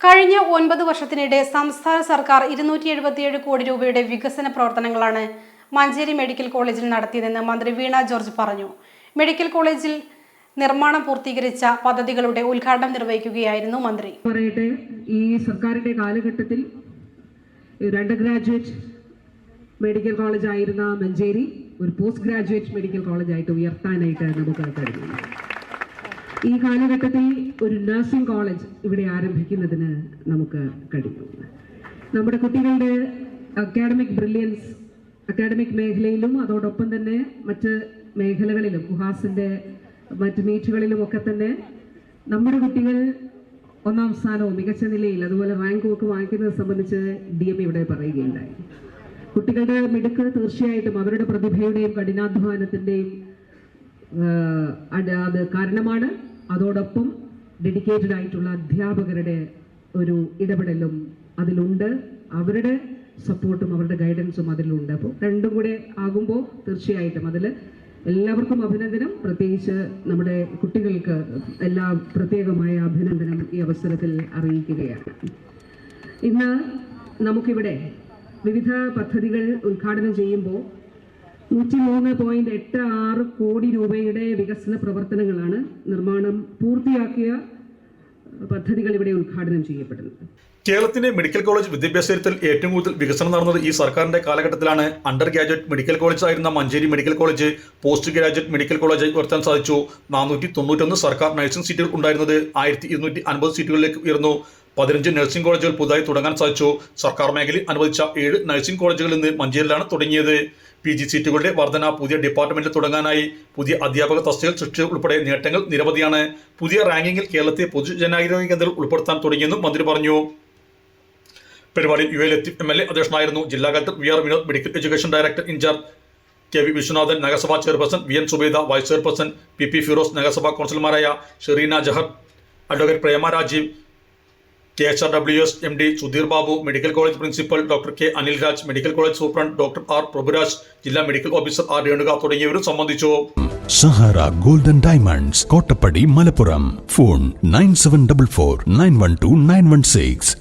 കഴിഞ്ഞ ഒൻപത് വർഷത്തിനിടെ സംസ്ഥാന സർക്കാർ ഇരുന്നൂറ്റി എഴുപത്തിയേഴ് കോടി രൂപയുടെ വികസന പ്രവർത്തനങ്ങളാണ് മഞ്ചേരി മെഡിക്കൽ കോളേജിൽ നടത്തിയതെന്ന് മന്ത്രി വീണ ജോർജ് പറഞ്ഞു. മെഡിക്കൽ കോളേജിൽ നിർമ്മാണം പൂർത്തീകരിച്ച പദ്ധതികളുടെ ഉദ്ഘാടനം നിർവഹിക്കുകയായിരുന്നു മന്ത്രി. പറയട്ടെ ഈ സർക്കാരിന്റെ കാലഘട്ടത്തിൽ ഒരു അണ്ടർ ഗ്രാജുവേറ്റ് മെഡിക്കൽ കോളേജ് ആയിരുന്ന മഞ്ചേരി ഒരു പോസ്റ്റ് ഗ്രാജുവേറ്റ് മെഡിക്കൽ കോളേജായിട്ട് ഉയർത്താനായിട്ട് നമുക്ക് കഴിഞ്ഞു. ഈ കാലഘട്ടത്തിൽ ഒരു നഴ്സിംഗ് കോളേജ് ഇവിടെ ആരംഭിക്കുന്നതിന് നമുക്ക് കഴിയും. നമ്മുടെ കുട്ടികളുടെ അക്കാഡമിക് ബ്രില്യൻസ് അക്കാഡമിക് മേഖലയിലും അതോടൊപ്പം തന്നെ മറ്റ് മേഖലകളിലും ഗുഹാസിന്റെ മറ്റ് മീറ്റുകളിലും ഒക്കെ തന്നെ നമ്മുടെ കുട്ടികൾ ഒന്നാം സ്ഥാനവും മികച്ച നിലയിൽ അതുപോലെ റാങ്കും ഒക്കെ വാങ്ങിക്കുന്നത് സംബന്ധിച്ച് ഡി എം ഇവിടെ പറയുകയുണ്ടായി. കുട്ടികളുടെ മിടുക്ക് തീർച്ചയായിട്ടും അവരുടെ പ്രതിഭയുടെയും കഠിനാധ്വാനത്തിന്റെയും അത് കാരണമാണ്. അതോടൊപ്പം ഡെഡിക്കേറ്റഡ് ആയിട്ടുള്ള അധ്യാപകരുടെ ഒരു ഇടപെടലും അതിലുണ്ട്. അവരുടെ സപ്പോർട്ടും അവരുടെ ഗൈഡൻസും അതിലുണ്ട്. അപ്പോൾ രണ്ടും കൂടെ ആകുമ്പോൾ തീർച്ചയായിട്ടും അതിൽ എല്ലാവർക്കും അഭിനന്ദനം. പ്രത്യേകിച്ച് നമ്മുടെ കുട്ടികൾക്ക് എല്ലാ പ്രത്യേകമായ അഭിനന്ദനം ഈ അവസരത്തിൽ അറിയിക്കുകയാണ്. ഇന്ന് നമുക്കിവിടെ വിവിധ പദ്ധതികൾ ഉദ്ഘാടനം ചെയ്യുമ്പോൾ നൂറ്റി മൂന്ന് പോയിന്റ് എട്ട് ആറ് കോടി രൂപയുടെ വികസന പ്രവർത്തനങ്ങളാണ് നിർമ്മാണം പൂർത്തിയാക്കിയ പദ്ധതികൾ ഇവിടെ ഉദ്ഘാടനം ചെയ്യപ്പെടുന്നത്. കേരളത്തിന്റെ മെഡിക്കൽ കോളേജ് വിദ്യാഭ്യാസ കാര്യത്തിൽ ഏറ്റവും കൂടുതൽ വികസനം നടന്നത് ഈ സർക്കാരിന്റെ കാലഘട്ടത്തിലാണ്. അണ്ടർ ഗ്രാജുവേറ്റ് മെഡിക്കൽ കോളേജ് ആയിരുന്ന Manjeri medical college post graduate medical കോളേജായി ഉയർത്താൻ സാധിച്ചു. നാനൂറ്റി തൊണ്ണൂറ്റൊന്ന് സർക്കാർ നഴ്സിംഗ് സീറ്റുകൾ ഉണ്ടായിരുന്നത് ആയിരത്തി ഇരുന്നൂറ്റി അൻപത് സീറ്റുകളിലേക്ക് ഉയർന്നു. പതിനഞ്ച് നഴ്സിംഗ് കോളേജുകൾ പുതുതായി തുടങ്ങാൻ സാധിച്ചു. സർക്കാർ മേഖലയിൽ അനുവദിച്ച ഏഴ് നഴ്സിംഗ് കോളേജുകൾ ഇന്ന് മഞ്ചേരിയിലാണ് തുടങ്ങിയത്. പി ജി സീറ്റുകളുടെ വർധന പുതിയ ഡിപ്പാർട്ട്മെന്റിൽ തുടങ്ങാനായി. പുതിയ അധ്യാപക തസ്തികൾ സൃഷ്ടി ഉൾപ്പെടെ നേട്ടങ്ങൾ നിരവധിയാണ്. പുതിയ റാങ്കിങ്ങിൽ കേരളത്തെ പൊതുജനാരോഗ്യ കേന്ദ്രങ്ങൾ ഉൾപ്പെടുത്താൻ തുടങ്ങിയെന്നും മന്ത്രി പറഞ്ഞു. പരിപാടിയിൽ U L M L A അധ്യക്ഷനായിരുന്നു. ജില്ലാ collector V R Vinod medical education director in charge K V Viswanathan നഗരസഭാ chairperson V N Subaida vice chairperson P P Firoz നഗരസഭാ കൗൺസിലർമാരായ Shereena Jahar advocate Prema Rajeev K H R W S M D Sudheer Babu medical college principal doctor K Anil Raj medical college superintendent doctor R Prabhuraj ജില്ലാ medical officer R Renuka തുടങ്ങിയവരും സംബന്ധിച്ചു. Sahara golden diamonds Kottappadi Malappuram. Phone nine seven double four nine one two nine one six.